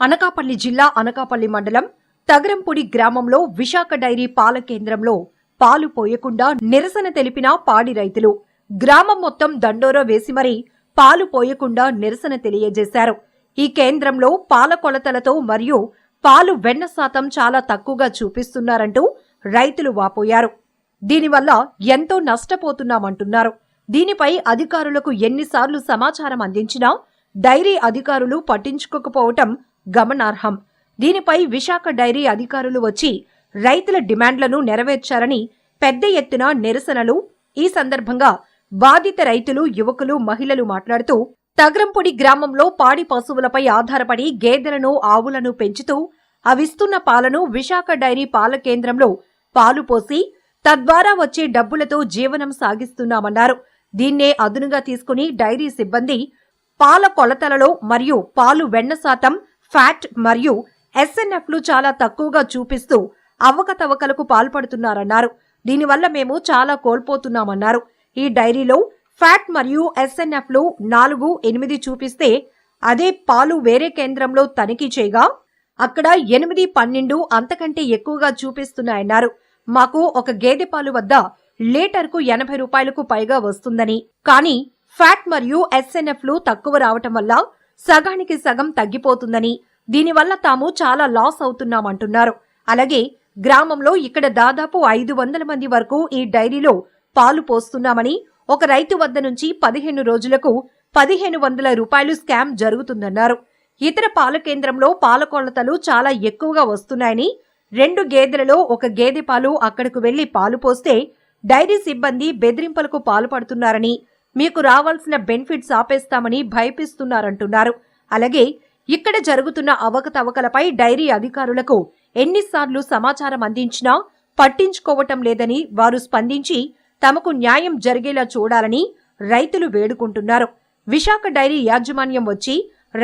అనకాపల్లి జిల్లా అనకాపల్లి మండలం తగరంపూడి గ్రామంలో విశాఖ డైరీ పాల కేంద్రంలో పాలు పోయకుండా నిరసన తెలిపిన పాడి రైతులు. గ్రామం మొత్తం దండోరా వేసి మరీ పాలు పోయకుండా నిరసన తెలియజేశారు. ఈ కేంద్రంలో పాల కొలతలతో మరియు పాలు వెన్న శాతం చాలా తక్కువగా చూపిస్తున్నారంటూ రైతులు వాపోయారు. దీనివల్ల ఎంతో నష్టపోతున్నామంటున్నారు. దీనిపై అధికారులకు ఎన్నిసార్లు సమాచారం అందించినా డైరీ అధికారులు పట్టించుకోకపోవటం గమనార్హం. దీనిపై విశాఖ డైరీ అధికారులు వచ్చి రైతుల డిమాండ్లను నెరవేర్చారని పెద్ద ఎత్తున నిరసనలు. ఈ సందర్భంగా బాధిత రైతులు యువకులు మహిళలు మాట్లాడుతూ తగరంపొడి గ్రామంలో పాడి పశువులపై ఆధారపడి గేదెలను ఆవులను పెంచుతూ అవిస్తున్న పాలను విశాఖ డైరీ పాల కేంద్రంలో పాలు పోసి తద్వారా వచ్చే డబ్బులతో జీవనం సాగిస్తున్నామన్నారు. దీన్నే అదునుగా తీసుకుని డైరీ సిబ్బంది పాల కొలతలలో మరియు పాలు వెన్న శాతం ఫ్యాట్ మరియు ఎస్ఎన్ఎఫ్లు చాలా తక్కువగా చూపిస్తూ అవకతవకలకు పాల్పడుతున్నారన్నారు. దీనివల్ల మేము చాలా కోల్పోతున్నామన్నారు. ఈ డైరీలో ఫ్యాట్ మరియు ఎస్ఎన్ఎఫ్లు నాలుగు ఎనిమిది చూపిస్తే అదే పాలు వేరే కేంద్రంలో తనిఖీ చేయగా అక్కడ ఎనిమిది పన్నెండు అంతకంటే ఎక్కువగా చూపిస్తున్నాయన్నారు. మాకు ఒక గేదె పాలు వద్ద లీటర్కు ఎనభై రూపాయలకు పైగా వస్తుందని. కానీ ఫ్యాట్ మరియు ఎస్ఎన్ఎఫ్లు తక్కువ రావటం వల్ల సగానికి సగం తగ్గిపోతుందని దీనివల్ల తాము చాలా లాస్ అవుతున్నామంటున్నారు. అలాగే గ్రామంలో ఇక్కడ దాదాపు ఐదు వందల మంది వరకు ఈ డైరీలో పాలు పోస్తున్నామని ఒక రైతు వద్ద నుంచి పదిహేను రోజులకు పదిహేను వందల రూపాయలు స్కామ్ జరుగుతుందన్నారు. ఇతర పాల కేంద్రంలో పాల కొలతలు చాలా ఎక్కువగా వస్తున్నాయని రెండు గేదెలలో ఒక గేదె పాలు అక్కడకు వెళ్ళి పాలు పోస్తే డైరీ సిబ్బంది బెదిరింపులకు పాల్పడుతున్నారని మీకు రావాల్సిన బెనిఫిట్స్ ఆపేస్తామని భయపిస్తున్నారంటున్నారు. అలాగే ఇక్కడ జరుగుతున్న అవకతవకలపై డైరీ అధికారులకు ఎన్నిసార్లు సమాచారం అందించినా పట్టించుకోవటం లేదని వారు స్పందించి తమకు న్యాయం జరిగేలా చూడాలని రైతులు వేడుకుంటున్నారు. విశాఖ డైరీ యాజమాన్యం వచ్చి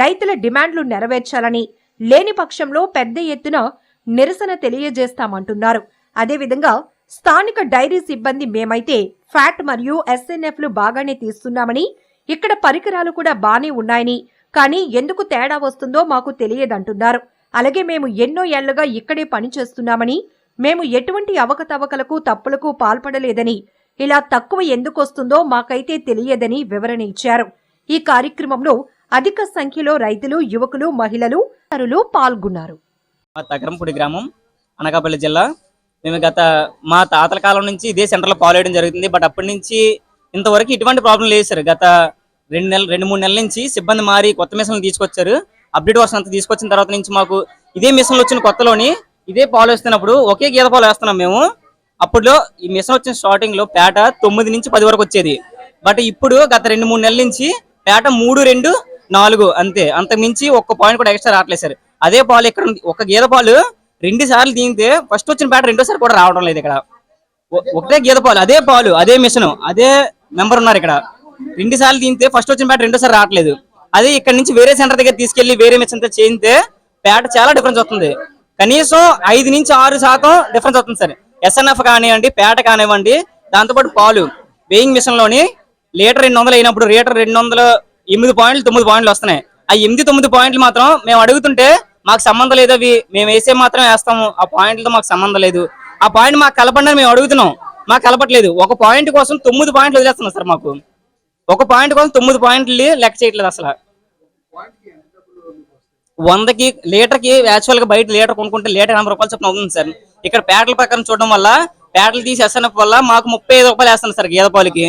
రైతుల డిమాండ్లు నెరవేర్చాలని లేని పక్షంలో పెద్ద ఎత్తున నిరసన తెలియజేస్తామంటున్నారు. అదేవిధంగా స్థానిక డైరీ సిబ్బంది మేమైతే ఫ్యాట్ మరియు ఎస్ఎన్ఎఫ్లు బాగానే తీస్తున్నామని ఇక్కడ పరికరాలు కూడా బానే ఉన్నాయని కానీ ఎందుకు తేడా వస్తుందో మాకు తెలియదంటున్నారు. అలాగే మేము ఎన్నో ఏళ్ళుగా ఇక్కడే పనిచేస్తున్నామని మేము ఎటువంటి అవకతవకలకు తప్పులకు పాల్పడలేదని ఇలా తక్కువ ఎందుకు వస్తుందో మాకైతే తెలియదని వివరణ ఇచ్చారు. ఈ కార్యక్రమంలో అధిక సంఖ్యలో రైతులు యువకులు మహిళలు తరులు పాల్గొన్నారు. తగరంపూడి గ్రామం అనకాపల్లి జిల్లా మేము గత మా తాతల కాలం నుంచి ఇదే సెంటర్లో ఫాలో చేయడం జరుగుతుంది బట్ అప్పటి నుంచి ఇంతవరకు ఇటువంటి ప్రాబ్లం లేదు సార్. గత రెండు నెలలు రెండు మూడు నెలల నుంచి సిబ్బంది మారి కొత్త మిషన్లు తీసుకొచ్చారు. అప్డేట్ వర్షన్ అంతా తీసుకొచ్చిన తర్వాత నుంచి మాకు ఇదే మిషన్లు వచ్చిన కొత్తలోని ఇదే పాలు వేస్తున్నప్పుడు ఒకే గీత పాలు వేస్తున్నాం మేము. అప్పుడులో ఈ మిషన్ వచ్చిన స్టార్టింగ్లో పేట తొమ్మిది నుంచి పది వరకు వచ్చేది. బట్ ఇప్పుడు గత రెండు మూడు నెలల నుంచి పేట మూడు రెండు నాలుగు అంతే. అంతకు మించి ఒక్క పాయింట్ కూడా ఎక్స్ట్రా రావట్లేదు సార్. అదే పాలు ఇక్కడ ఒక గీత పాలు రెండు సార్లు దిగితే ఫస్ట్ వచ్చిన పేట రెండోసారి కూడా రావడం లేదు ఇక్కడ. ఒకటే గీత పాలు అదే పాలు అదే మిషన్ అదే మెంబర్ ఉన్నారు ఇక్కడ. రెండు సార్లు దిగితే ఫస్ట్ వచ్చిన పేట రెండోసారి రావట్లేదు. అదే ఇక్కడ నుంచి వేరే సెంటర్ దగ్గర తీసుకెళ్ళి వేరే మిషన్తో చేయితే పేట చాలా డిఫరెన్స్ వస్తుంది. కనీసం ఐదు నుంచి ఆరు శాతం డిఫరెన్స్ వస్తుంది సార్. ఎస్ఎన్ఎఫ్ కానివ్వండి పేట కానివ్వండి దాంతోపాటు పాలు. వేయింగ్ మిషన్లోని లీటర్ రెండు వందలు అయినప్పుడు లీటర్ రెండు వందల ఎనిమిది పాయింట్లు తొమ్మిది పాయింట్లు వస్తున్నాయి. ఆ ఎనిమిది తొమ్మిది పాయింట్లు మాత్రం మేము అడుగుతుంటే మాకు సంబంధం లేదు అవి మేము వేసే మాత్రం వేస్తాము. ఆ పాయింట్లతో మాకు సంబంధం లేదు. ఆ పాయింట్ మాకు కలపండి మేము అడుగుతున్నాం. మాకు కలపట్లేదు. ఒక పాయింట్ కోసం తొమ్మిది పాయింట్లు వదిలేస్తున్నాం సార్ మాకు. ఒక పాయింట్ కోసం తొమ్మిది పాయింట్లు లెక్క చేయట్లేదు అసలు. వందకి లీటర్కి యాక్చువల్గా బయట లీటర్ కొనుక్కుంటే లీటర్ ఎనభై రూపాయలు చొప్పున అవుతుంది సార్. ఇక్కడ పేటల ప్రకారం చూడడం వల్ల పేటలు తీసి ఎస్ఎన్ఎఫ్ వల్ల మాకు ముప్పై ఐదు రూపాయలు వేస్తున్నారు సార్ గేదె పాలకి.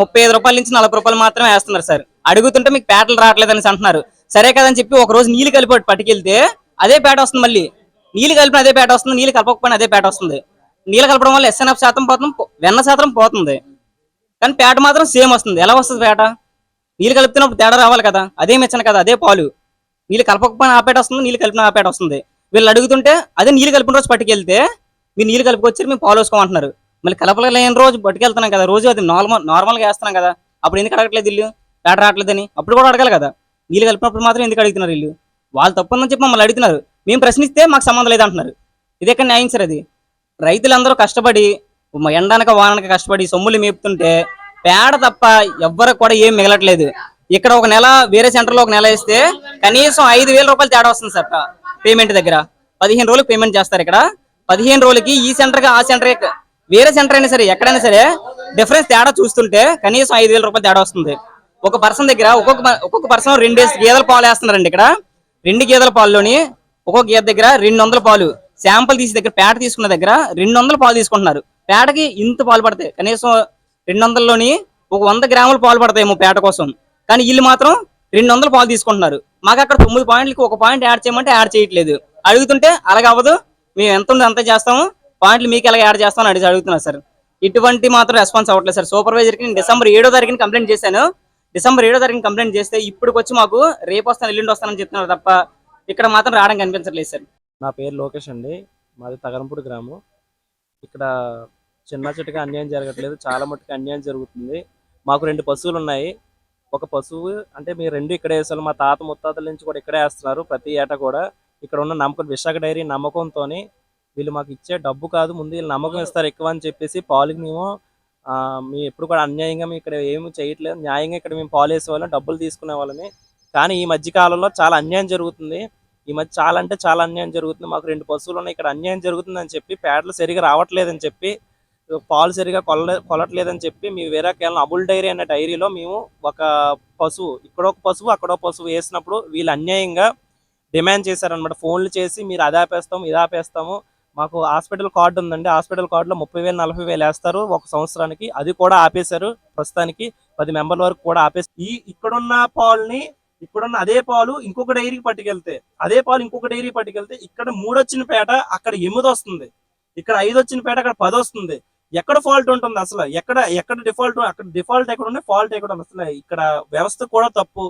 ముప్పై ఐదు రూపాయల నుంచి నలభై రూపాయలు మాత్రమే వేస్తున్నారు సార్. అడుగుతుంటే మీకు పేటలు రావట్లేదు అనేసి అంటున్నారు. సరే కదని చెప్పి ఒక రోజు నీళ్ళు కలిపి పట్టుకెళ్తే అదే పేట వస్తుంది మళ్ళీ. నీళ్ళు కలిపిన అదే పేట వస్తుంది నీళ్ళు కలపకపోయినా అదే పేట వస్తుంది. నీళ్ళు కలపడం వల్ల ఎస్ఎన్ఎఫ్ శాతం పోతుంది వెన్న శాతం పోతుంది. కానీ పేట మాత్రం సేమ్ వస్తుంది. ఎలా వస్తుంది పేట? నీళ్ళు కలుపుతున్నప్పుడు తేడా రావాలి కదా. అదే మెచ్చను కదా అదే పాలు. నీళ్ళు కలపకపోయినా ఆపేట వస్తుంది నీళ్ళు కలిపిన ఆ పేట వస్తుంది. వీళ్ళు అడుగుతుంటే అదే నీళ్ళు కలిపిన రోజు పట్టుకెళ్తే మీరు నీళ్ళు కలుపుకొచ్చారు మేము పాలు వేసుకోమంటున్నారు. మళ్ళీ కలపలేని రోజు పట్టుకెళ్తున్నాం కదా రోజు అది నార్మల్ నార్మల్గా వేస్తున్నాం కదా. అప్పుడు ఎందుకు అడగట్లేదు ఇల్లు పేట రావట్లేదని. అప్పుడు కూడా అడగాలి కదా. నీళ్ళు కలిపినప్పుడు మాత్రం ఎందుకు అడుగుతున్నారు వీళ్ళు? వాళ్ళు తప్పుందని చెప్పి మమ్మల్ని అడుగుతున్నారు. మేము ప్రశ్నిస్తే మాకు సంబంధం లేదంటున్నారు ఇది ఎక్కడ న్యాయం సార్ అది? రైతులందరూ కష్టపడి మ- ఎండనక వానక కష్టపడి సొమ్ములు మేపుతుంటే పేడ తప్ప ఎవ్వరికి కూడా ఏం మిగలట్లేదు. ఇక్కడ ఒక నెల వేరే సెంటర్లో ఒక నెల వేస్తే కనీసం ఐదు వేల రూపాయలు తేడా వస్తుంది సార్. పేమెంట్ దగ్గర పదిహేను రోజులకు పేమెంట్ చేస్తారు ఇక్కడ. పదిహేను రోజులకి ఈ సెంటర్కి ఆ సెంటర్ వేరే సెంటర్ అయినా సరే ఎక్కడైనా సరే డిఫరెన్స్ తేడా చూస్తుంటే కనీసం ఐదు వేల రూపాయలు తేడా వస్తుంది. ఒక పర్సన్ దగ్గర ఒక్కొక్క ఒక్కొక్క పర్సన్ రెండు గేదెల పాలు వేస్తున్నారండి ఇక్కడ. రెండు గేదెల పాలులోని ఒక్కొక్క గేద దగ్గర రెండు వందల పాలు. శాంపుల్ తీసి దగ్గర పేట తీసుకున్న దగ్గర రెండు వందల పాలు తీసుకుంటున్నారు. పేటకి ఇంత పాలు పడతాయి. కనీసం రెండు వందలలోని ఒక వంద గ్రాముల పాలు పడతాయేమో పేట కోసం. కానీ వీళ్ళు మాత్రం రెండు వందల పాలు తీసుకుంటున్నారు. మాకు అక్కడ తొమ్మిది పాయింట్లకి ఒక పాయింట్ యాడ్ చేయమంటే యాడ్ చేయట్లేదు. అడుగుతుంటే అలాగ అవ్వదు. మేము ఎంత ఉందో అంత చేస్తాము. పాయింట్లు మీకు ఎలా యాడ్ చేస్తామని అడిగి అడుగుతున్నారు సార్. ఇటువంటి మాత్రం రెస్పాన్స్ అవ్వట్లేదు సార్. సూపర్వైజర్కి నేను డిసెంబర్ ఏడో తారీఖుని కంప్లైంట్ చేశాను. డిసెంబర్ ఏడో తారీఖు కంప్లైంట్ చేస్తే ఇప్పటికొచ్చి మాకు రేపు వస్తాను ఎల్లుండి వస్తానని చెప్తున్నారు తప్ప ఇక్కడ మాత్రం రావడం కనిపించట్లేదు సార్. నా పేరు లోకేష్ అండి. మాది తగరంపూడి గ్రామం. ఇక్కడ చిన్న చిట్టుగా అన్యాయం జరగట్లేదు చాలా మట్టుకు అన్యాయం జరుగుతుంది. మాకు రెండు పశువులు ఉన్నాయి. ఒక పశువు అంటే మీరు రెండు ఇక్కడే వేసారు మా తాత ముత్తాతల నుంచి కూడా ఇక్కడే వేస్తున్నారు ప్రతి ఏటా కూడా. ఇక్కడ ఉన్న నమ్మకం విశాఖ డైరీ నమ్మకంతో వీళ్ళు మాకు ఇచ్చే డబ్బు కాదు ముందు వీళ్ళు నమ్మకం ఇస్తారు ఎక్కువ అని చెప్పేసి పాలకి మేము మీ ఎప్పుడు కూడా అన్యాయంగా మేము ఇక్కడ ఏమి చేయట్లేదు. న్యాయంగా ఇక్కడ మేము పాలు వేసే వాళ్ళం డబ్బులు తీసుకునే వాళ్ళని కానీ ఈ మధ్య కాలంలో చాలా అన్యాయం జరుగుతుంది. ఈ మధ్య చాలా అంటే చాలా అన్యాయం జరుగుతుంది. మాకు రెండు పశువులు ఉన్నాయి. ఇక్కడ అన్యాయం జరుగుతుందని చెప్పి పేడలు సరిగా రావట్లేదని చెప్పి పాలు సరిగా కొల కొలట్లేదని చెప్పి మీ వేరే కేవలం అబుల్ డైరీ అనే డైరీలో మేము ఒక పశువు ఇక్కడ ఒక పశువు అక్కడ ఒక పశువు వేసినప్పుడు వీళ్ళు అన్యాయంగా డిమాండ్ చేశారనమాట ఫోన్లు చేసి మీరు అదాపేస్తాము ఇదాపేస్తాము మాకు హాస్పిటల్ కార్డు ఉందండి. హాస్పిటల్ కార్డులో ముప్పై వేలు నలభై వేలు వేస్తారు. ఒక సంవత్సరానికి అది కూడా ఆపేశారు. ప్రస్తుతానికి పది మెంబర్ల వరకు కూడా ఆపేసి ఈ ఇక్కడున్న పాల్ని ఇక్కడున్న అదే పాలు ఇంకొక డైరీకి పట్టుకెళ్తే అదే పాలు ఇంకొక డైరీ పట్టుకెళ్తే ఇక్కడ మూడు వచ్చిన పేట అక్కడ ఎనిమిది వస్తుంది. ఇక్కడ ఐదు వచ్చిన పేట అక్కడ పది వస్తుంది. ఎక్కడ ఫాల్ట్ ఉంటుంది అసలు? ఎక్కడ ఎక్కడ డిఫాల్ట్ అక్కడ డిఫాల్ట్ ఎక్కడ ఉంది ఫాల్ట్ ఎక్కడ ఉంది అసలు? ఇక్కడ వ్యవస్థ కూడా తప్పు.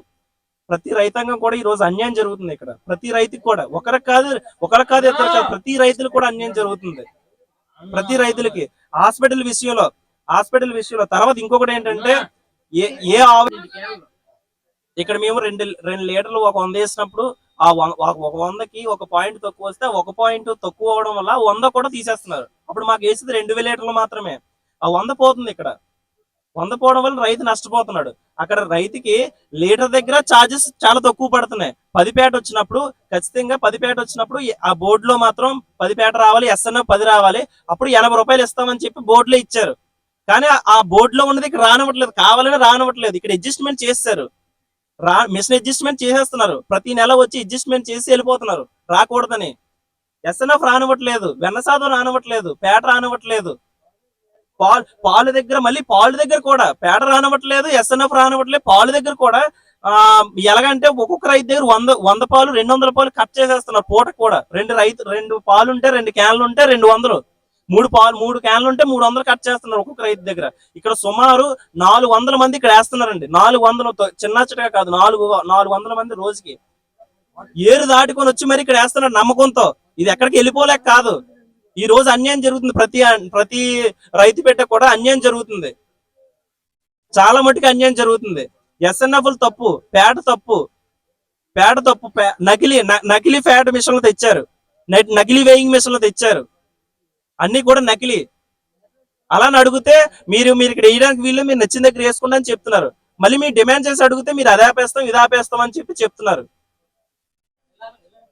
ప్రతి రైతాంగం కూడా ఈ రోజు అన్యాయం జరుగుతుంది ఇక్కడ. ప్రతి రైతుకి కూడా ఒకరికి కాదు ఒకరికి కాదు ఇద్దరు కాదు ప్రతి రైతులు కూడా అన్యాయం జరుగుతుంది. ప్రతి రైతులకి. హాస్పిటల్ విషయంలో హాస్పిటల్ విషయంలో. తర్వాత ఇంకొకటి ఏంటంటే ఏ ఏ ఆవు ఇక్కడ మేము రెండు రెండు లీటర్లు ఒక వంద వేసినప్పుడు ఆ ఒక వందకి ఒక పాయింట్ తక్కువ వస్తే ఒక పాయింట్ తక్కువ అవడం వల్ల వంద కూడా తీసేస్తున్నారు. అప్పుడు మాకు వేసేది రెండు వేల లీటర్లు మాత్రమే. ఆ వంద పోతుంది ఇక్కడ. వంద పోవడం వల్ల రైతు నష్టపోతున్నాడు. అక్కడ రైతుకి లీటర్ దగ్గర చార్జెస్ చాలా తక్కువ పడుతున్నాయి. పది పేట వచ్చినప్పుడు ఖచ్చితంగా పది పేట వచ్చినప్పుడు ఆ బోర్డు లో మాత్రం పది పేట రావాలి ఎస్ఎన్ఎఫ్ పది రావాలి. అప్పుడు ఎనభై రూపాయలు ఇస్తామని చెప్పి బోర్డులో ఇచ్చారు. కానీ ఆ- ఆ బోర్డులో ఉన్నది ఇక్కడ రానివ్వట్లేదు. కావాలని రానివ్వట్లేదు. ఇక్కడ అడ్జస్ట్మెంట్ చేస్తారు రా మిషన్ అడ్జస్ట్మెంట్ చేసేస్తున్నారు. ప్రతి నెల వచ్చి అడ్జస్ట్మెంట్ చేసి వెళ్ళిపోతున్నారు. రాకూడదని. ఎస్ఎన్ఎఫ్ రానివ్వట్లేదు. వెన్నసాదం రానివ్వట్లేదు. పేట రానివ్వట్లేదు. పాలు పాలు దగ్గర మళ్ళీ పాలు దగ్గర కూడా. పేట రానివ్వట్లేదు ఎస్ఎన్ఎఫ్ రానివ్వట్లేదు పాలు దగ్గర కూడా. ఆ ఎలాగంటే ఒక్కొక్క రైతు దగ్గర వంద వంద పాలు రెండు వందల పాలు కట్ చేసేస్తున్నారు పూట కూడా. రెండు రైతు రెండు పాలు ఉంటే రెండు క్యాన్లు ఉంటే రెండు వందలు. మూడు పాలు మూడు క్యాన్లు ఉంటే మూడు వందలు కట్ చేస్తున్నారు ఒక్కొక్క రైతు దగ్గర. ఇక్కడ సుమారు నాలుగు వందల మంది ఇక్కడ వేస్తున్నారండి. నాలుగు వందలు చిన్న చిటగా కాదు నాలుగు నాలుగు వందల మంది రోజుకి. ఏరు దాటుకొని వచ్చి మరి ఇక్కడ వేస్తున్నారు నమ్మకంతో. ఇది ఎక్కడికి వెళ్ళిపోలేక కాదు. ఈ రోజు అన్యాయం జరుగుతుంది. ప్రతి ప్రతి రైతు పెట్ట కూడా అన్యాయం జరుగుతుంది. చాలా మటుకు అన్యాయం జరుగుతుంది. ఎస్ఎన్ఎఫ్ తప్పు పేట తప్పు పేట తప్పు నకిలీ నకిలీ ఫ్యాట్ మిషన్లు తెచ్చారు. నకిలీ వేయింగ్ మిషన్లు తెచ్చారు. అన్ని కూడా నకిలీ. అలా అని అడిగితే మీరు మీరు ఇక్కడ వేయడానికి వీళ్ళు మీరు నచ్చిన దగ్గర వేసుకోండి అని చెప్తున్నారు. మళ్ళీ మీరు డిమాండ్ చేసి అడిగితే మీరు అది ఆపేస్తాం ఇది ఆపేస్తాం అని చెప్పి చెప్తున్నారు.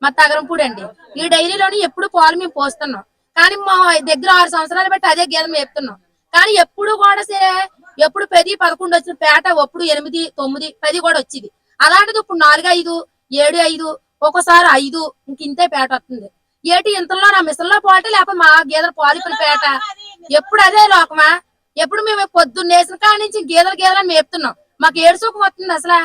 మా తగరంపూడి అండి. ఈ డైరీలోని ఎప్పుడు పాలు మేము పోస్తున్నాం. కానీ మా దగ్గర ఆరు సంవత్సరాలు బట్టి అదే గేదె మేపుతున్నాం. కానీ ఎప్పుడు కూడా సరే ఎప్పుడు పది పదకొండు వచ్చిన పేట ఎప్పుడు ఎనిమిది తొమ్మిది పది కూడా వచ్చింది. అలాంటిది ఇప్పుడు నాలుగు ఐదు ఏడు ఐదు ఒక్కోసారి ఐదు ఇంక ఇంతే పేట వస్తుంది. ఏటి ఇంతలో నా మిసల్లో పోటీ లేకపోతే మా గేదెల పాలికల పేట? ఎప్పుడు అదే లోకమా? ఎప్పుడు మేము పొద్దున్న వేసిన కాడి నుంచి గేదెలు గేదెలు మేపుతున్నాం. మాకు ఏడు సుఖం వస్తుంది అసలు.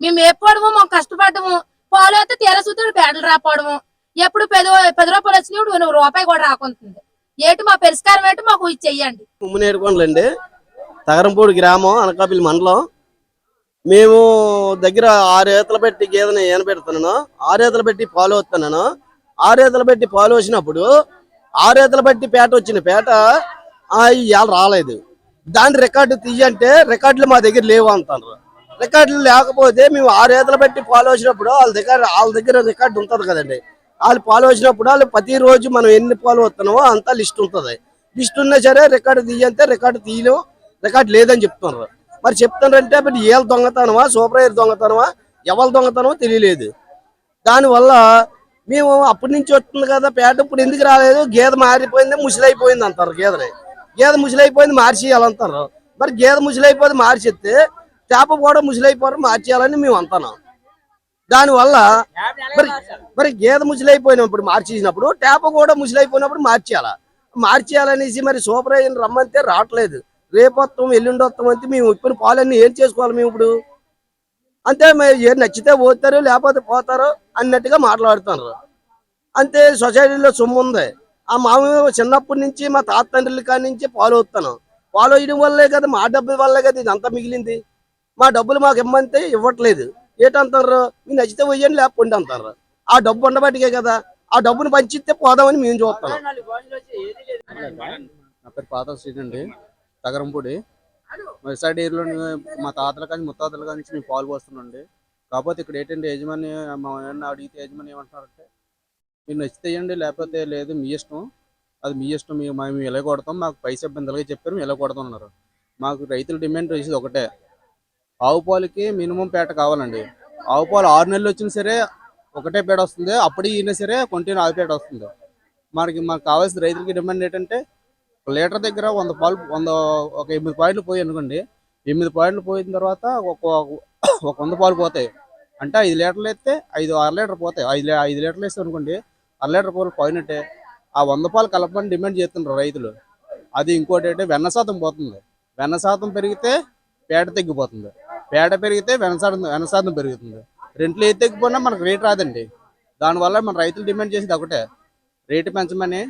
మేము మేపుకోవడము మాకు కష్టపడము పాలు అయితే తీర పేటలు రాపోవడము ఎప్పుడు పది పది రూపాయలు వచ్చినప్పుడు నువ్వు రూపాయి కూడా రాకుంటుంది. ఏటి మా పరిష్కారం ఏంటి మాకు ఇది చెయ్యండి. ముమ్మనేరుకోండి తగరంపూడి గ్రామం అనకాపల్లి మండలం. మేము దగ్గర ఆరు ఏతలు పెట్టి గేదెని ఈనబెడుతున్నాను ఆరు ఏతలు పెట్టి పాలు వస్తున్నాను. ఆరు ఏతలు పెట్టి పాలు వచ్చినప్పుడు ఆరు ఏతలు పెట్టి పేట వచ్చిన పేట ఇవాళ రాలేదు. దాని రికార్డు తీయంటే రికార్డులు మా దగ్గర లేవు అంటారు. రికార్డులు లేకపోతే మేము ఆరు ఏతలు పెట్టి పాలు వచ్చినప్పుడు వాళ్ళ దగ్గర వాళ్ళ దగ్గర రికార్డు ఉంటుంది కదండి. వాళ్ళు పాలు వచ్చినప్పుడు వాళ్ళు ప్రతిరోజు మనం ఎన్ని పాలు వస్తున్నామో అంతా లిస్ట్ ఉంటుంది. లిస్ట్ ఉన్నా సరే రికార్డు తీయంతే రికార్డు తీయలేం రికార్డు లేదని చెప్తున్నారు. మరి చెప్తున్నారంటే మరి ఏళ్ళ దొంగతనమా సూపర్వైజర్ దొంగతనమా ఎవరి దొంగతనమో తెలియలేదు. దానివల్ల మేము అప్పటి నుంచి వస్తుంది కదా పేట ఇప్పుడు ఎందుకు రాలేదు? గేదె మారిపోయింది ముసిలైపోయింది అంటారు గేదెని గేదె ముసిలైపోయింది మార్చేయాలంటారు. మరి గేదె ముసిలైపోయింది మార్చేస్తే చేప కూడా ముసిలైపోవడం మార్చేయాలని మేము అంటున్నాం. దానివల్ల మరి మరి గేదె ముసిలైపోయినప్పుడు మార్చేసినప్పుడు టేప కూడా ముసిలైపోయినప్పుడు మార్చేయాల? మార్చేయాలనేసి మరి సూపర్వైజర్ రమ్మంటే రావట్లేదు. రేపు వస్తాం ఎల్లుండి వస్తాం అంటే మేము ఇప్పుడు పాలన్నీ ఏం చేసుకోవాలి మేము ఇప్పుడు? అంతే మరి ఏం నచ్చితే పోతారు లేకపోతే పోతారు అన్నట్టుగా మాట్లాడుతున్నారు. అంతే సొసైటీలో సొమ్ము ఉంది. ఆ మామ చిన్నప్పటి నుంచి మా తాత తండ్రుల కాడి నుంచి ఫాలో అవుతాను ఫాలో అయ్యడం వల్లే కదా మా డబ్బుల వల్లే కదా ఇదంతా మిగిలింది. మా డబ్బులు మాకు ఇమ్మంటే ఇవ్వట్లేదు. ఏటంటారు మీ నచ్చితే పోయండి లేకపోండి అంటారు ఆ డబ్బు ఉండబట్టికే కదా. ఆ డబ్బును పంచిస్తే పోదామని మేము చూస్తాం. నా పేరు పాత శ్రీని అండి. తగరంపూడి. వెబ్సైట్ ఏరియాలో మా తాతల కానీ ముత్తాతల కానీ మేము పాలు పోస్తున్నాండి కాకపోతే ఇక్కడ ఏంటంటే యజమాని మా అడిగితే యజమాని ఏమంటున్నారంటే మీరు నచ్చితే ఇవ్వండి లేకపోతే లేదు మీ ఇష్టం. అది మీ ఇష్టం మేము మేము ఎలా కొడతాం మాకు పైసా ఇబ్బందులుగా చెప్పారు. మేము ఎలా కొడతాం అన్నారు. మాకు రైతుల డిమాండ్ చేసేది ఒకటే. ఆవు పాలకి మినిమం పేట కావాలండి. ఆవు పాలు ఆరు నెలలు వచ్చినా సరే ఒకటే పేట వస్తుంది. అప్పుడు ఈయన సరే కొంటిన్యూ ఆవు పేట వస్తుంది. మనకి మాకు కావాల్సిన రైతులకి డిమాండ్ ఏంటంటే ఒక లీటర్ దగ్గర వంద పాలు వంద ఒక ఎనిమిది పాయింట్లు పోయి అనుకోండి. ఎనిమిది పాయింట్లు పోయిన తర్వాత ఒక ఒక వంద పాలు పోతాయి. అంటే ఐదు లీటర్లు వేస్తే ఐదు అర లీటర్ పోతాయి. ఐదు ఐదు లీటర్లు వేస్తే అనుకోండి అర లీటర్ పాలు పోయినట్టే. ఆ వంద పాలు కలపని డిమాండ్ చేస్తున్నారు రైతులు. అది ఇంకోటి అంటే వెన్న శాతం పోతుంది. వెన్న శాతం పెరిగితే పేడ తగ్గిపోతుంది. పేడ పెరిగితే వెన్న వెనసాదం పెరుగుతుంది. రెంట్లు ఏది తగ్గిపోయినా మనకు రేట్ రాదండి. దానివల్ల మన రైతులు డిమాండ్ చేసేది ఒకటే. రేటు పెంచమని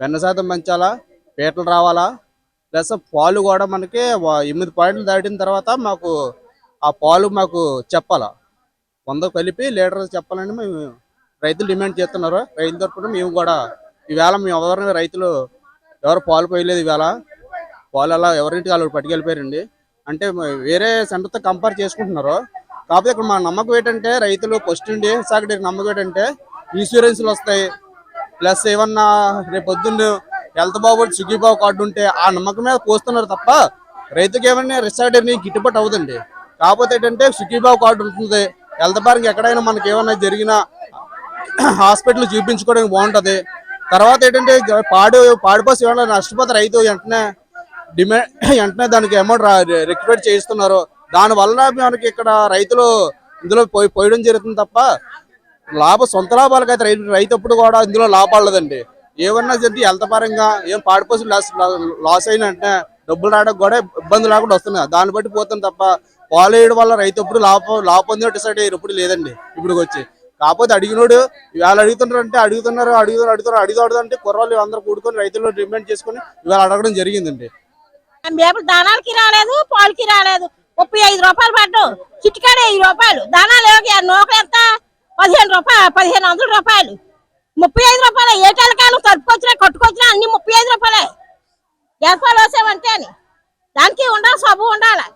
వెన్న శాతం పెంచాలా పీటలు రావాలా ప్లస్ పాలు కూడా మనకి ఎనిమిది పాయింట్లు దాటిన తర్వాత మాకు ఆ పాలు మాకు చెప్పాలా. వంద కలిపి లీటర్ చెప్పాలని మేము రైతులు డిమాండ్ చేస్తున్నారు. రైతుల తరపున మేము కూడా ఈవేళ మేము ఎవరిని రైతులు ఎవరు పాలు పోయలేదు ఈవేళ. పాలు అలా ఎవరింటికి వాళ్ళు పట్టుకెళ్ళిపోయారండి. అంటే వేరే సెంటర్తో కంపేర్ చేసుకుంటున్నారు. కాకపోతే ఇక్కడ మా నమ్మకం ఏంటంటే రైతులు ఫస్ట్ నుండి సాగటి నమ్మకం ఏంటంటే ఇన్సూరెన్స్లు వస్తాయి. ప్లస్ ఏమన్నా రేపు పొద్దున్న హెల్త్ బాబు సుఖీబాబు కార్డు ఉంటే ఆ నమ్మకం మీద పోస్తున్నారు తప్ప రైతుకి ఏమన్నా రిసార్డర్ని గిట్టుబాటు అవుతుంది కాకపోతే ఏంటంటే సుఖీబాబు కార్డు ఉంటుంది. హెల్త్ పరంగా ఎక్కడైనా మనకి ఏమన్నా జరిగినా హాస్పిటల్ చూపించుకోవడానికి బాగుంటది. తర్వాత ఏంటంటే పాడు పాడిపోసి ఏమన్నా నష్టపోతే రైతు వెంటనే డిమాండ్ వెంటనే దానికి అమౌంట్ రిక్వైర్ చేయిస్తున్నారు. దాని వల్ల మనకి ఇక్కడ రైతులు ఇందులో పోయి పోయడం జరుగుతుంది తప్ప లాభ సొంత లాభాలకు అయితే రైతు రైతు ఎప్పుడు కూడా ఇందులో లాభాలదండి ఏమన్నా జరిగి హెల్త్ పరంగా ఏం పాడిపోసి లాస్ లాస్ అయిన వెంటనే డబ్బులు రావడానికి కూడా ఇబ్బంది లేకుండా వస్తున్నాయి. దాన్ని బట్టి పోతుంది తప్ప పాలు వేయడం వల్ల రైతు ఎప్పుడు లాభం లాభం పొందిన డిసైడ్ అయ్యారు. ఇప్పుడు లేదండి ఇప్పుడు వచ్చి. కాకపోతే అడిగినోడు ఇవాళ అడుగుతున్నారు అంటే అడుగుతున్నారు అడుగుతున్నారు అడుగుతున్నారు అడుగుతాడు అంటే కుర్రాళ్ళు అందరూ కూడుకొని రైతులు డిమాండ్ చేసుకొని ఇవాళ అడగడం జరిగిందండి. మేము దానాలకి రాలేదు పాలకి రాలేదు. ముప్పై ఐదు రూపాయలు పడ్డు చిట్కాడే ఐదు రూపాయలు. దానాలు నూకలు ఎంత? పదిహేను రూపాయలు పదిహేను వందల రూపాయలు. ముప్పై ఐదు రూపాయలు. ఏ టెలకాయలు కలుపుకొచ్చినా కట్టుకొచ్చినా అన్ని ముప్పై ఐదు రూపాయలే. ఏర్పాలు వేసామంటే అని. దానికి ఉండాలి సబ్బు ఉండాలి.